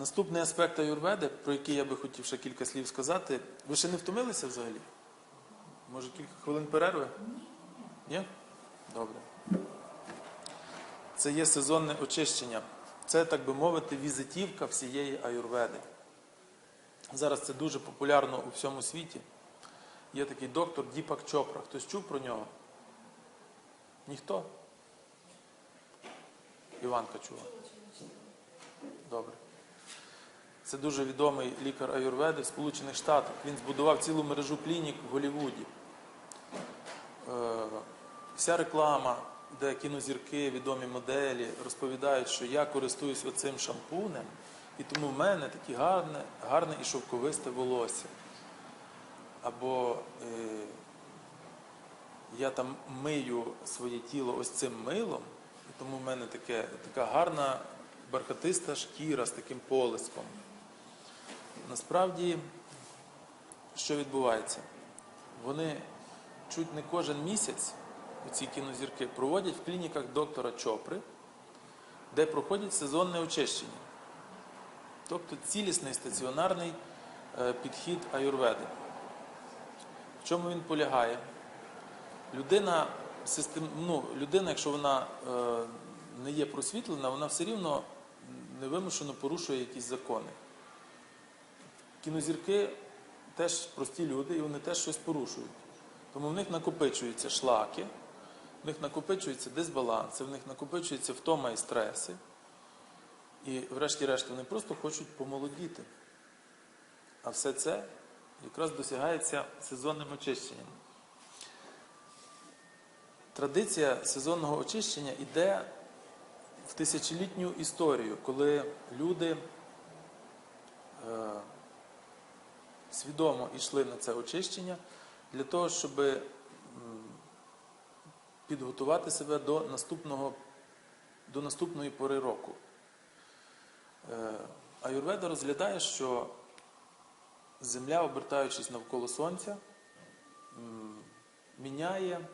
Наступний аспект аюрведи, про який я би хотів ще кілька слів сказати. Ви ще не втомилися взагалі? Може, кілька хвилин перерви? Ні? Добре. Це є сезонне очищення. Це, так би мовити, візитівка всієї аюрведи. Зараз це дуже популярно у всьому світі. Є такий доктор Діпак Чопра. Хтось чув про нього? Ніхто? Іванка чула. Добре. Це дуже відомий лікар аюрведи в Сполучених Штатах. Він збудував цілу мережу клінік в Голлівуді. Е, Вся реклама, де кінозірки, відомі моделі розповідають, що я користуюсь оцим шампунем, і тому в мене таке гарне, гарне і шовковисте волосся. Або е, я там мию своє тіло ось цим милом, і тому в мене таке, така гарна бархатиста шкіра з таким полиском. Насправді, що відбувається? Вони чуть не кожен місяць, ці кінозірки, проводять в клініках доктора Чопри, де проходять сезонне очищення. Тобто цілісний стаціонарний е, підхід аюрведи. В чому він полягає? Людина, систем, ну, людина якщо вона е, не є просвітлена, вона все рівно невимушено порушує якісь закони. Кінозірки теж прості люди, і вони теж щось порушують. Тому в них накопичуються шлаки, в них накопичуються дисбаланси, в них накопичується втома і стреси. І врешті-решт вони просто хочуть помолодіти. А все це якраз досягається сезонним очищенням. Традиція сезонного очищення йде в тисячолітню історію, коли люди е, свідомо йшли на це очищення для того, щоб підготувати себе до, наступного, до наступної пори року. Е, Аюрведа розглядає, що Земля, обертаючись навколо Сонця, міняє,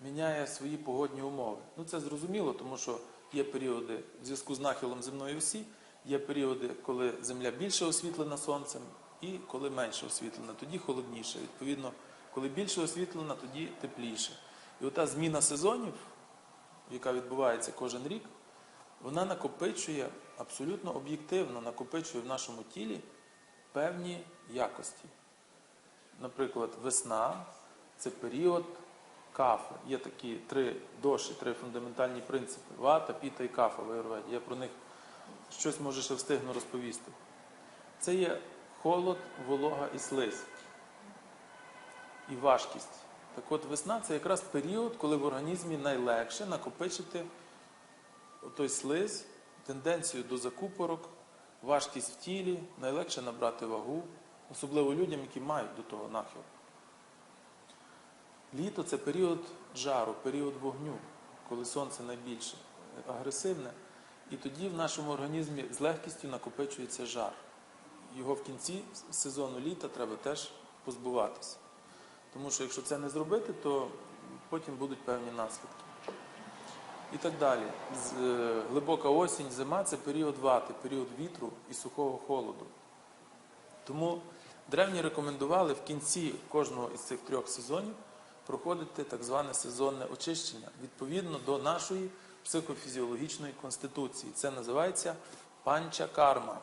міняє свої погодні умови. Ну це зрозуміло, тому що є періоди в зв'язку з нахилом земної осі, є періоди, коли Земля більше освітлена сонцем і коли менше освітлена, тоді холодніше. Відповідно, коли більше освітлена, тоді тепліше. І ота зміна сезонів, яка відбувається кожен рік, вона накопичує абсолютно об'єктивно, накопичує в нашому тілі певні якості. Наприклад, весна це період кафи. Є такі три доші, три фундаментальні принципи вата, піта і кафа в Аюрведі. Я про них щось може ще встигну розповісти. Це є холод, волога і слизь. І важкість. Так от весна це якраз період, коли в організмі найлегше накопичити той слиз, тенденцію до закупорок, важкість в тілі, найлегше набрати вагу, особливо людям, які мають до того нахил. Літо це період жару, період вогню, коли сонце найбільше агресивне, і тоді в нашому організмі з легкістю накопичується жар. Його в кінці сезону літа треба теж позбуватися. Тому що якщо це не зробити, то потім будуть певні наслідки. І так далі. З, е, глибока осінь, зима це період вати, період вітру і сухого холоду. Тому древні рекомендували в кінці кожного із цих трьох сезонів проходити так зване сезонне очищення відповідно до нашої психофізіологічної конституції. Це називається панча карма.